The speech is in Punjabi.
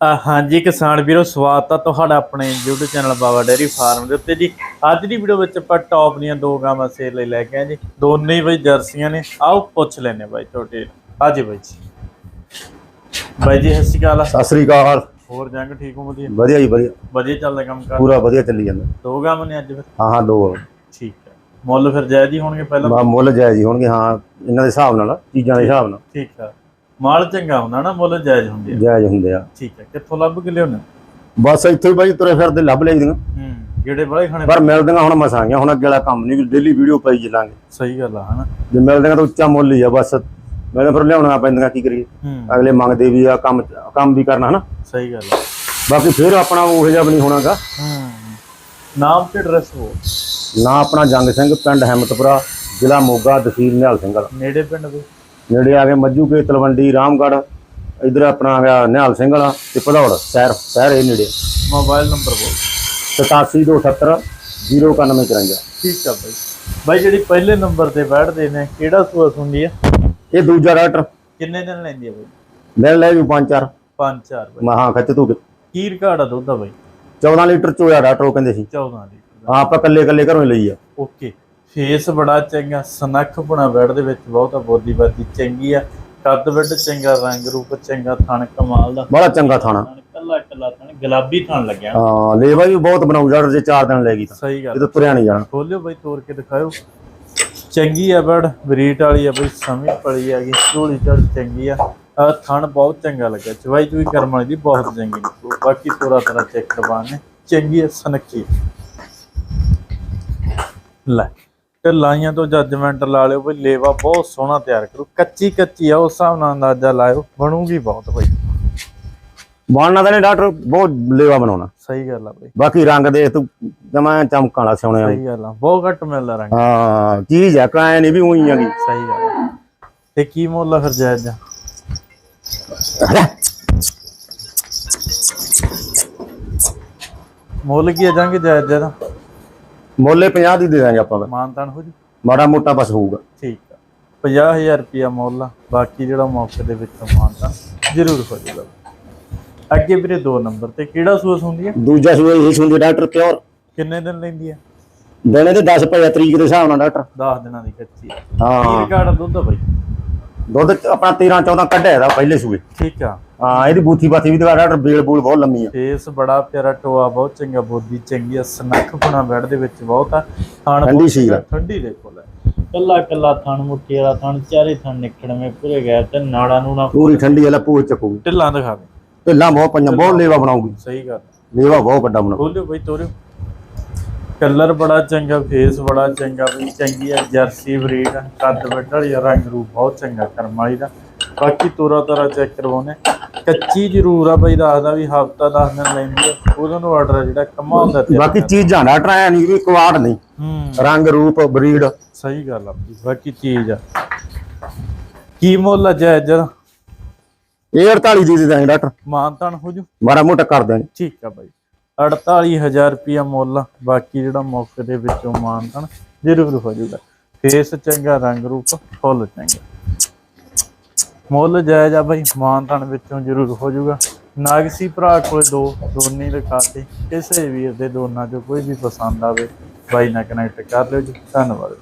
ਹਾਂਜੀ ਕਿਸਾਨ ਵੀਰੋ ਸਵਾਗਤ ਆ ਤੁਹਾਡਾ ਆਪਣੇ YouTube channel Baba dairy farm ਦੇ ਉੱਤੇ ਜੀ। ਅੱਜ ਦੀ ਵੀਡੀਓ ਵਿੱਚ ਆਪਾਂ ਟੌਪ ਦੀਆਂ ਦੋ ਗਾਵਾਂ ਸੇਲ ਲਈ ਲੈ ਕੇ ਆਏ ਜੀ। ਦੋਨੇ ਹੀ ਬਈ ਜਰਸੀਆਂ ਨੇ। ਆਓ ਪੁੱਛ ਲੈਨੇ ਬਾਈ ਛੋਟੇ ਹਾਂਜੀ ਬਾਈ ਜੀ। ਬਾਈ ਜੀ ਸਤਿ ਸ਼੍ਰੀ ਅਕਾਲ। ਸਤਿ ਸ੍ਰੀ ਅਕਾਲ। ਹੋਰ ਜੰਗ ਠੀਕ ਹੋ ਵਧੀਆ? ਵਧੀਆ ਜੀ ਵਧੀਆ। ਵਧੀਆ ਚੱਲਦਾ ਕੰਮ ਕਰ? ਪੂਰਾ ਵਧੀਆ ਚੱਲੀ ਜਾਂਦਾ। ਦੋ ਗਾਵਾਂ ਨੇ ਅੱਜ ਫਿਰ? ਹਾਂ ਹਾਂ ਦੋ ਠੀਕ ਹੈ। ਮੁੱਲ ਫਿਰ ਜਾਇਜ਼ ਹੀ ਹੋਣਗੇ ਪਹਿਲਾਂ? ਮੁੱਲ ਜਾਇਜ਼ ਹੀ ਹੋਣਗੇ ਹਾਂ ਇਹਨਾਂ ਦੇ ਹਿਸਾਬ ਨਾਲ ਚੀਜ਼ਾਂ ਦੇ ਹਿਸਾਬ ਨਾਲ। ਠੀਕ ਹੈ। ਮਾਲ ਚੰਗਾ ਹੁੰਦਾ ਨਾ ਮੁੱਲ ਜਾਇਜ਼ ਹੁੰਦੀ ਹੈ ਜਾਇਜ਼ ਹੁੰਦੇ ਆ। ਠੀਕ ਹੈ ਕਿੱਥੋਂ ਲੱਭ ਕੇ ਲਿਆਉਣੇ ਬਸ ਇੱਥੇ ਹੀ ਬਾਈ ਤੁਰੇ ਫਿਰਦੇ ਲੱਭ ਲਈਆਂ ਹੂੰ ਜਿਹੜੇ ਬੜੇ ਖਾਣੇ ਪਰ ਮਿਲਦੀਆਂ ਹੁਣ ਮਸਾਂਗੀਆਂ ਹੁਣ ਅੱਗੇ ਵਾਲਾ ਕੰਮ ਨਹੀਂ ਡੇਲੀ ਵੀਡੀਓ ਪਾਈ ਚੱਲਾਂਗੇ। ਸਹੀ ਗੱਲ ਆ ਹਨਾ? ਜੇ ਮਿਲਦੀਆਂ ਤਾਂ ਉੱਚਾ ਮੁੱਲ ਹੀ ਆ ਬਸ। ਮੈਂ ਫਿਰ ਲਿਆਉਣਾ ਪੈਂਦੀਆਂ ਕੀ ਕਰੀਏ? ਅਗਲੇ ਮੰਗਦੇ ਵੀ ਆ ਕੰਮ ਕੰਮ ਵੀ ਕਰਨਾ ਹਨਾ? ਸਹੀ ਗੱਲ ਆ। ਬਾਕੀ ਫਿਰ ਆਪਣਾ ਉਹ ਜਿਹਾ ਵੀ ਨਹੀਂ ਹੋਣਾਗਾ। ਹੂੰ। ਨਾਮ ਤੇ ਐਡਰੈਸ ਹੋ ਨਾ ਆਪਣਾ ਜੰਗ ਸਿੰਘ ਪਿੰਡ ਹਿੰਮਤਪੁਰਾ ਜ਼ਿਲ੍ਹਾ ਮੋਗਾ ਤਹਿਸੀਲ ਨਿਹਾਲ ਸਿੰਘ ਵਾਲਾ। ਨੇੜੇ ਪਿੰਡ ਦੇ ਨੇੜੇ ਆ ਗਏ ਮੱਜੂ ਕੇ ਤਲਵੰਡੀ ਰਾਮਗੜ੍ਹ ਇਧਰ ਆਪਣਾ ਆ ਗਿਆ ਨਿਹਾਲ ਸਿੰਘ ਵਾਲਾ ਤੇ ਭਦੌੜ ਸ਼ਹਿਰ ਸ਼ਹਿਰ ਇਹ ਨੇੜੇ। ਮੋਬਾਈਲ ਨੰਬਰ ਬੋਲ। 8727 0994 ਠੀਕ ਆ ਬਾਈ। ਬਾਈ ਜਿਹੜੀ ਪਹਿਲੇ ਨੰਬਰ ਤੇ ਬੈਠਦੇ ਨੇ ਕਿਹੜਾ ਸੂਆ ਹੁੰਦੀ ਆ? ਇਹ ਦੂਜਾ ਡਾਕਟਰ। ਕਿੰਨੇ ਦਿਨ ਲੈਂਦੀ ਆ ਬਾਈ? ਲੈ ਲੈ ਵੀ ਪੰਜ ਚਾਰ। ਪੰਜ ਚਾਰ ਬਾਈ। ਮਹਾ ਖੱਚ ਤੂੰ ਕੀ। ਰਿਕਾਰਡ ਆ ਦੁੱਧ ਬਾਈ। 14 ਲੀਟਰ ਚੋਇਆ ਡਾਕਟਰ ਉਹ ਕਹਿੰਦੇ ਸੀ। 14 ਲੀਟਰ ਹਾਂ ਆਪਾਂ ਕੱਲੇ ਕੱਲੇ ਘਰੋਂ ਲਈ ਆ। ਓਕੇ। ਫੇਸ ਬੜਾ ਚੰਗਾ ਸਨੱਖ ਬਣਾ ਬੈਡ ਦੇ ਵਿੱਚ ਬਹੁਤਾ ਬੋਦੀ ਬਾਦੀ ਚੰਗੀ ਆ। ਕੱਦ ਵੱਡ ਚੰਗਾ ਰੰਗ ਰੂਪ ਚੰਗਾ ਥਣ ਕਮਾਲ ਦਾ। ਬੜਾ ਚੰਗਾ ਥਾਣਾ। ਕੱਲਾ ਕੱਲਾ ਥਣ ਗੁਲਾਬੀ ਥਣ ਲੱਗਿਆ। ਹਾਂ ਲੇਵਾ ਵੀ ਬਹੁਤ ਬਣਾਉ ਜੇ 4 ਦਿਨ ਲੈ ਗਈ ਤਾਂ। ਸਹੀ ਗੱਲ। ਇਹ ਤਾਂ ਤੁਰਿਆ ਨਹੀਂ ਜਾਣਾ। ਖੋਲਿਓ ਬਾਈ ਤੋੜ ਕੇ ਦਿਖਾਓ ਚੰਗੀ ਆ ਬੜ ਬਰੀਟ ਵਾਲੀ ਆ ਬਈ ਸਮੀ ਆ ਗਈ ਝੋਲੀ ਝੜ ਚੰਗੀ ਆ। ਆਹ ਥਣ ਬਹੁਤ ਚੰਗਾ ਲੱਗਾ ਚਵਾਈ ਚੂਈ ਕਰਮ ਵਾਲੀ ਦੀ ਬਹੁਤ ਚੰਗੀ ਬਾਕੀ ਪੂਰਾ ਤਰ੍ਹਾਂ ਚੈੱਕ ਕਰਵਾਉਣ। ਨੇ ਚੰਗੀ ਆ ਸਨੱਖੀ ਲੈ। ਤੇ ਲਾਈਆਂ ਤੋਂ ਜੱਜਮੈਂਟ ਲਾ ਲਿਓ ਬਈ ਲੇਵਾ ਬਹੁਤ ਸੋਹਣਾ ਤਿਆਰ ਕਰੂ। ਕੱਚੀ ਕੱਚੀ ਆ ਉਸ ਹਿਸਾਬ ਨਾਲ ਅੰਦਾਜ਼ਾ ਲਾਇਓ ਬਣੂਗੀ ਬਹੁਤ ਬਈ। ਬਣਨਾ ਤਾਂ ਨਹੀਂ ਡਾਕਟਰ ਬਹੁਤ ਲੇਵਾ ਬਣਾਉਣਾ। ਸਹੀ ਗੱਲ ਆ ਬਈ। ਬਾਕੀ ਰੰਗ ਦੇ ਤੂੰ ਜਮਾ ਚਮਕਾਂ ਵਾਲਾ ਸੋਹਣੇ ਸਹੀ ਗੱਲ ਆ ਬਹੁਤ ਘੱਟ ਮਿਲਦਾ ਰੰਗ। ਹਾਂ ਚੀਜ਼ ਆ ਕਾਇ ਨਹੀਂ ਵੀ ਉਹੀ ਆਗੀ ਸਹੀ ਗੱਲ ਆ। ਤੇ ਕੀ ਮੁੱਲ ਆ ਫਿਰ ਜਾਇਜ਼ ਦਾ? ਮੁੱਲ ਕੀ ਆ ਜਾਂਗੇ ਜਾਇਜ਼ ਦਾ? ਮੁੱਲੇ 50 ਦੀ ਦੇ ਦਾਂਗੇ ਆਪਾਂ ਤਾਂ। ਮਾਨਤਾਨ ਹੋ ਜੀ? ਮਾੜਾ ਮੋਟਾ ਬਸ ਹੋਊਗਾ। ਠੀਕ ਆ। 50000 ਰੁਪਿਆ ਮੁੱਲ ਆ। ਬਾਕੀ ਜਿਹੜਾ ਮੌਕੇ ਦੇ ਵਿੱਚੋਂ ਮਾਨਤਾਨ ਜ਼ਰੂਰ ਹੋ ਜਾਊਗਾ ਅੱਗੇ ਵੀਰੇ ਦੋ ਨੰਬਰ ਤੇ ਕਿਹੜਾ ਸੂਸ ਹੁੰਦੀ ਆ? ਦੂਜਾ ਸੂਆ ਇਹ ਸੁਣਦੇ ਡਾਕਟਰ ਪਿਓਰ ਕਿੰਨੇ ਦਿਨ ਲੈਂਦੀ ਆ? ਦਿਨੇ ਤੇ 10 ਪੈ ਤਰੀਕ ਦੇ ਹਿਸਾਬ ਨਾਲ ਡਾਕਟਰ। 10 ਦਿਨਾਂ ਦੀ ਕੱਚੀ ਆ। ਕੀ ਹਾਂ ਰਿਕਾਰਡ ਦੁੱਧ ਆ ਬਾਈ? ਦੁੱਧ ਆਪਣਾ 13 14 ਕੱਢਿਆ ਇਹਦਾ ਪਹਿਲੇ ਸੂਏ। ਠੀਕ ਆ। ਹਾਂ ਇਹਦੀ ਬੂਥੀ ਬਾਥੀ ਵੀ ਦਵਾ ਡਾਕਟਰ ਬੇਲ ਬੂਲ ਬਹੁਤ ਲੰਮੀ ਆ। ਫੇਸ ਬੜਾ ਪਿਆਰਾ ਟੋਆ ਬਹੁਤ ਚੰਗਾ ਬੋਦੀ ਚੰਗੀ ਆ ਸਨੱਖ ਪੁਣਾ ਬੈਡ ਦੇ ਵਿੱਚ ਬਹੁਤ ਆ। ਥਣ ਠੰਡੀ ਆ। ਠੰਡੀ ਦੇ ਕੋਲ ਕੱਲਾ ਕੱਲਾ ਥਣ ਮੁੱਠੀ ਵਾਲਾ ਥਣ ਚਾਰੇ ਥਣ ਨਿਕੜਵੇਂ ਪੂਰੇ ਗਏ ਤੇ ਨਾੜਾ ਨੂੰ ਨਾ ਪੂਰੀ ਠੰਡੀ ਵਾਲਾ ਪੂਰ ਚੱਕੂਗੀ। ਢਿੱਲਾਂ ਦਿਖਾ ਦੇ। ਢਿੱਲਾਂ ਬਹੁਤ ਪਈਆਂ ਬਹੁਤ ਲੇਵਾ ਬਣਾਉਗੀ ਸਹੀ ਗੱਲ। ਲੇਵਾ ਬਹੁਤ ਵੱਡਾ ਬਣਾਉ ਖੋਲਿਓ ਬਈ ਤੋਰਿਓ। ਕਲਰ ਬੜਾ ਚੰਗਾ ਫੇਸ ਬੜਾ ਚੰਗਾ ਬਈ ਚੰਗੀ ਆ ਜਰਸੀ ਬਰੀਡ ਕੱਦ ਵੱਡੜੀ ਰੰਗ ਰੂਪ ਬਹੁਤ ਚੰਗਾ ਕਰਮ ਵਾਲੀ ਦਾ। ਬਾਕੀ ਤੋਰਾ ਤੋਰਾ ਚੈੱਕ ਕਰਵਾਉਨੇ ਕੱਚੀ ਜ਼ਰੂਰ ਆ ਬਈ ਦੱਸਦਾ ਵੀ ਹਫਤਾ 10 ਦਿਨ ਲੈਂਦੀ ਆ ਉਹਦਾ ਨੂੰ ਆਰਡਰ ਜਿਹੜਾ ਕਮਾਲ ਦਾ ਤਿਆਰ ਬਾਕੀ ਚੀਜ਼ਾਂ ਡਾਕਟਰ ਐ ਨਹੀਂ ਵੀ ਕੁਆੜ ਨਹੀਂ ਰੰਗ ਰੂਪ ਬਰੀਡ। ਸਹੀ ਗੱਲ ਆ ਬਾਕੀ ਚੀਜ਼ ਆ। ਕੀ ਮੁੱਲ ਆ ਜਾਇਜ਼ ਦਾ ਇਹ 48 ਦੀ ਦੇ ਦਾਂਗੇ ਡਾਕਟਰ। ਮਾਨਤਾਨ ਹੋ ਜੂ? ਮਾੜਾ ਮੋਟਾ ਕਰ ਦਾਂਗੇ ਠੀਕ ਆ ਬਾਈ। 48000 ਰੁਪਿਆ ਮੁੱਲ ਬਾਕੀ ਜਿਹੜਾ ਮੌਕੇ ਦੇ ਵਿੱਚੋਂ ਮਾਨਤਾਨ ਜ਼ਰੂਰ ਹੋ ਜੂਗਾ ਫੇਸ ਚੰਗਾ, ਰੰਗ ਰੂਪ ਫੁੱਲ ਚੰਗਾ। ਮੁੱਲ ਜਾਇਜ਼ ਆ ਬਾਈ ਮਾਨਤਾਨ ਵਿੱਚੋਂ ਜ਼ਰੂਰ ਹੋ ਜੂਗਾ ਨਾਗਸੀ ਭਰਾ ਕੋਲ ਦੋ, ਦੋਨੇ ਲਿਖਾਤੇ। ਕਿਸੇ ਵੀਰ ਦੇ ਦੋਨਾਂ ਚੋਂ ਕੋਈ ਵੀ ਪਸੰਦ ਆਵੇ, ਬਾਈ ਨਾਲ ਕਨੈਕਟ ਕਰ ਲਿਓ ਜੀ। ਧੰਨਵਾਦ।